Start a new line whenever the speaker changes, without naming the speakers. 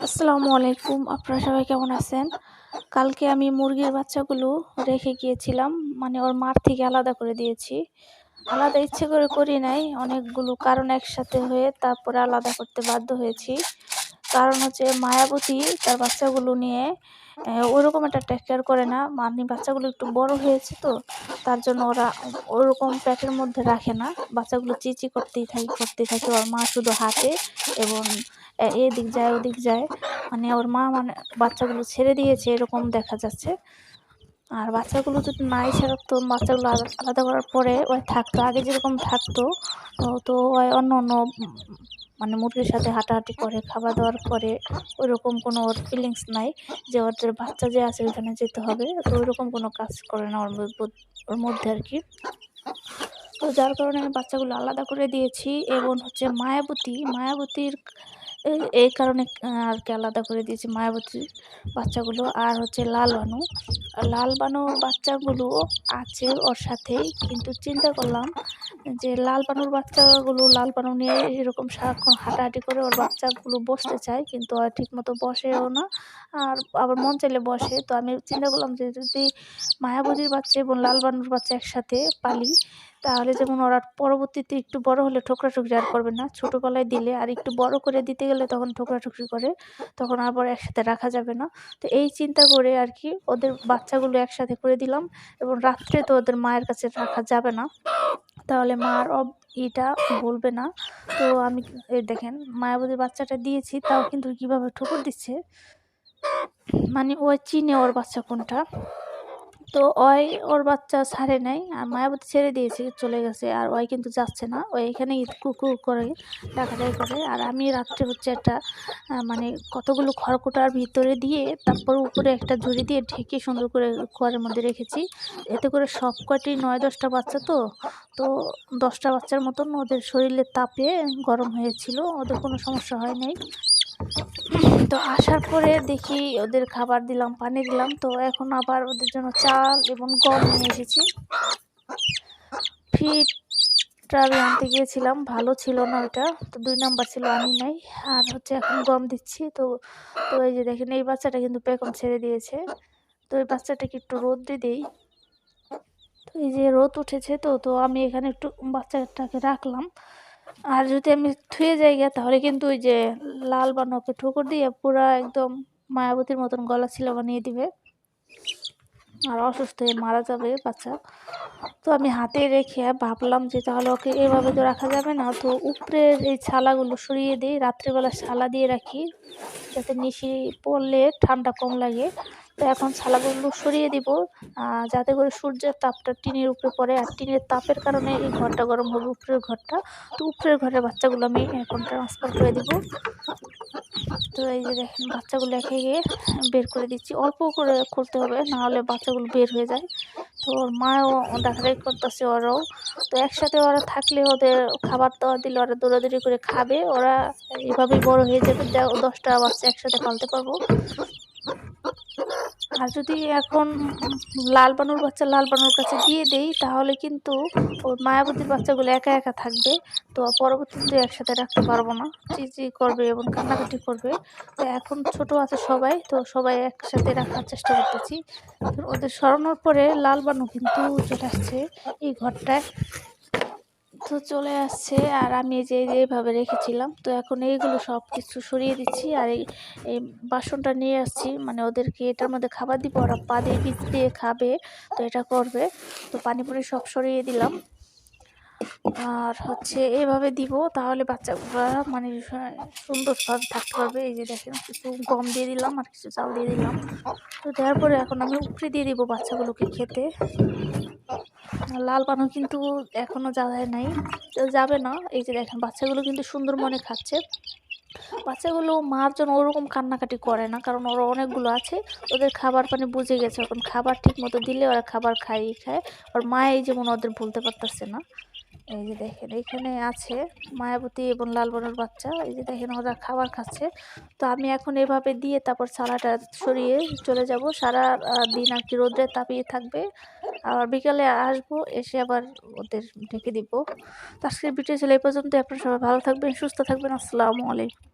আসসালামু আলাইকুম। আপনারা সবাই কেমন আছেন? কালকে আমি মুরগির বাচ্চাগুলো রেখে গিয়েছিলাম। মানে ওর মার থেকে আলাদা করে দিয়েছি। আলাদা ইচ্ছে করে করি নাই। অনেকগুলো কারণ একসাথে হয়ে তারপরে আলাদা করতে বাধ্য হয়েছি। কারণ হচ্ছে মায়াবতী তার বাচ্চাগুলো নিয়ে ওরকম একটা টেক কেয়ার করে না। মানে বাচ্চাগুলো একটু বড় হয়েছে তো, তার জন্য ওরা ওরকম প্যাকের মধ্যে রাখে না। বাচ্চাগুলো চিচি করতেই থাকে করতেই থাকে। ওর মা শুধু হাতে এবং এদিক যায়, ওদিক যায়। মানে ওর মা মানে বাচ্চাগুলো ছেড়ে দিয়েছে, এরকম দেখা যাচ্ছে। আর বাচ্চাগুলো যদি নাই ছাড়তো বাচ্চাগুলো আলাদা করার পরে ওই থাকতো। আগে যেরকম থাকতো তো ওই অন্য অন্য মানে মুরগির সাথে হাঁটাহাঁটি করে, খাবার দাওয়ার পরে ওইরকম কোনো ওর ফিলিংস নাই যে ওদের বাচ্চা যে আছে, ওইখানে যেতে হবে। তো ওইরকম কোনো কাজ করে না ওর ওর মধ্যে আর কি। তো যার কারণে আমি বাচ্চাগুলো আলাদা করে দিয়েছি। এবং হচ্ছে মায়াবতী, মায়াবতীর এই এই কারণে আর কি আলাদা করে দিয়েছি মায়াবতী বাচ্চাগুলো। আর হচ্ছে লাল বানু। লাল বানু বাচ্চাগুলো আছে ওর সাথেই, কিন্তু চিন্তা করলাম যে লাল বানুর বাচ্চাগুলো লাল বানু নিয়ে এরকম সারাক্ষণ হাঁটাহাঁটি করে ওর বাচ্চাগুলো বসতে চায়, কিন্তু ঠিক মতো বসেও না। আর আবার মন চাইলে বসে। তো আমি চিন্তা করলাম যে যদি মায়াবতীর বাচ্চা এবং লাল বানুর বাচ্চা একসাথে পালি, তাহলে যেমন ওরা পরবর্তীতে একটু বড় হলে ঠোকরাঠুকরি আর করবে না। ছোটোবেলায় দিলে আর একটু বড় করে দিতে গেলে তখন ঠোকরাঠুকরি করে, তখন আবার একসাথে রাখা যাবে না। তো এই চিন্তা করে আর কি ওদের বাচ্চাগুলো একসাথে করে দিলাম এবং রাত্রে তো ওদের মায়ের কাছে রাখা যাবে না। তাহলে মার অব এটা বলবে না। তো আমি দেখেন, মায়াবতীর বাচ্চাটা দিয়েছি, তাও কিন্তু কীভাবে ঠোকর দিচ্ছে? মানে ও চিনে ওর বাচ্চা কোনটা? তো ওই ওর বাচ্চা ছাড়ে নাই, আর মায়াবতী ছেড়ে দিয়েছে, চলে গেছে, আর ওই কিন্তু যাচ্ছে না। ওই এখানে কুকু করে ডাকাডাকি করে। আর আমি রাত্রে হচ্ছে একটা মানে কতগুলো খড়কুটার ভিতরে দিয়ে তারপর উপরে একটা ঝুড়ি দিয়ে ঢেকে সুন্দর করে ঘরের মধ্যে রেখেছি। এতে করে সব কটি নয়, দশটা বাচ্চা তো তো দশটা বাচ্চার মতন ওদের শরীরের তাপে গরম হয়েছিল, ওদের কোনো সমস্যা হয় নাই। তো আসার পরে দেখি ওদের খাবার দিলাম, পানি দিলাম। তো এখন আবার ওদের জন্য চাল এবং গম নিয়ে এসেছি। ফিটটা আমি আনতে গিয়েছিলাম, ভালো ছিল না ওটা তো দুই নাম্বার ছিল আমি নাই। আর হচ্ছে এখন গম দিচ্ছি। তো তো এই যে দেখেন, এই বাচ্চাটা কিন্তু পেকন ছেড়ে দিয়েছে। তো এই বাচ্চাটাকে একটু রোদ দিয়ে দিই। তো এই যে রোদ উঠেছে তো তো আমি এখানে একটু বাচ্চাটাকে রাখলাম। আর যদি আমি থুয়ে যাই গিয়া, তাহলে কিন্তু ওই যে লাল বানকে ঠুকুর দিয়ে পুরা একদম মায়াবতীর মতন গলা ছিল বানিয়ে দিবে। আর অসুস্থ হয়ে মারা যাবে বাচ্চা। তো আমি হাতে রেখে ভাবলাম যে তাহলে ওকে এভাবে তো রাখা যাবে না। তো উপরের এই ছালাগুলো সরিয়ে দিই, রাত্রিবেলা ছালা দিয়ে রাখি। যাতে নিশি পড়লে ঠান্ডা কম লাগে। তো এখন ছালাগুলো সরিয়ে দিব যাতে করে সূর্যের তাপটা টিনের উপরে পড়ে। আর টিনের তাপের কারণে এই ঘরটা গরম হবে, উপরের ঘরটা। তো উপরের ঘরের বাচ্চাগুলো আমি এখন ট্রান্সফার করে দিব। তো এই যে দেখেন, বাচ্চাগুলো একে গিয়ে বের করে দিচ্ছি। অল্প করে খুলতে হবে নাহলে বাচ্চাগুলো বের হয়ে যায়। তো ওর মাও দেখাদেখি করতেছে ওরাও। তো একসাথে ওরা থাকলে ওদের খাবার দাওয়া দিলে ওরা দৌড়াদৌড়ি করে খাবে। ওরা এভাবেই বড় হয়ে যাবে দশটা বাচ্চা একসাথে পালতে পারব। আর যদি এখন লাল বানুর বাচ্চা লাল বানুর কাছে দিয়ে দেই, তাহলে কিন্তু ওর মায়াবতীর বাচ্চাগুলো একা একা থাকবে। তো পরবর্তীতে একসাথে রাখতে পারব না। চিচি করবে এবং কান্নাকাটি করবে। তো এখন ছোট আছে সবাই, তো সবাই একসাথে রাখার চেষ্টা করতেছি। ওদের সরানোর পরে লাল বানু কিন্তু চলে আসছে এই ঘরটায়। তো চলে আসছে আর আমি যে যেভাবে রেখেছিলাম। তো এখন এইগুলো সব কিছু সরিয়ে দিচ্ছি আর এই বাসনটা নিয়ে আসছি। মানে ওদেরকে এটার মধ্যে খাবার দিব, ওরা পা দিয়ে বীজ দিয়ে খাবে, তো এটা করবে। তো পানি পুনি সব সরিয়ে দিলাম। আর হচ্ছে এভাবে দিব, তাহলে বাচ্চাগুলো মানে সুন্দরভাবে থাকতে পারবে এই যে দেখেন, কিছু গম দিয়ে দিলাম আর কিছু চাল দিয়ে দিলাম। তো দেওয়ার পরে এখন আমি উপরে দিয়ে দিব বাচ্চাগুলোকে খেতে। লাল পানও কিন্তু এখনও যায় নাই। যাবে না। এই যে দেখেন, বাচ্চাগুলো কিন্তু সুন্দর মনে খাচ্ছে। বাচ্চাগুলো মার জন্য ওরকম কান্নাকাটি করে না, কারণ ওরা অনেকগুলো আছে। ওদের খাবার পানি বুঝে গেছে। এখন খাবার ঠিক মতো দিলে ওরা খাবার খাইয়ে খায়। আর মা এই যেমন ওদের বলতে পারতেছে না। এই যে দেখেন এখানে আছে মায়াবতী এবং লালবনের বাচ্চা। এই যে দেখেন, ওরা খাবার খাচ্ছে। তো আমি এখন এভাবে দিয়ে তারপর ছালাটা সরিয়ে চলে যাব। সারা দিন আর কি রোদ্রে তাপিয়ে থাকবে। আবার বিকালে আসব, এসে আবার ওদের ঢেকে দিব। তো আজকের ভিডিও ছিল এই পর্যন্ত আপনারা সবাই ভালো থাকবেন, সুস্থ থাকবেন। আসসালামু আলাইকুম।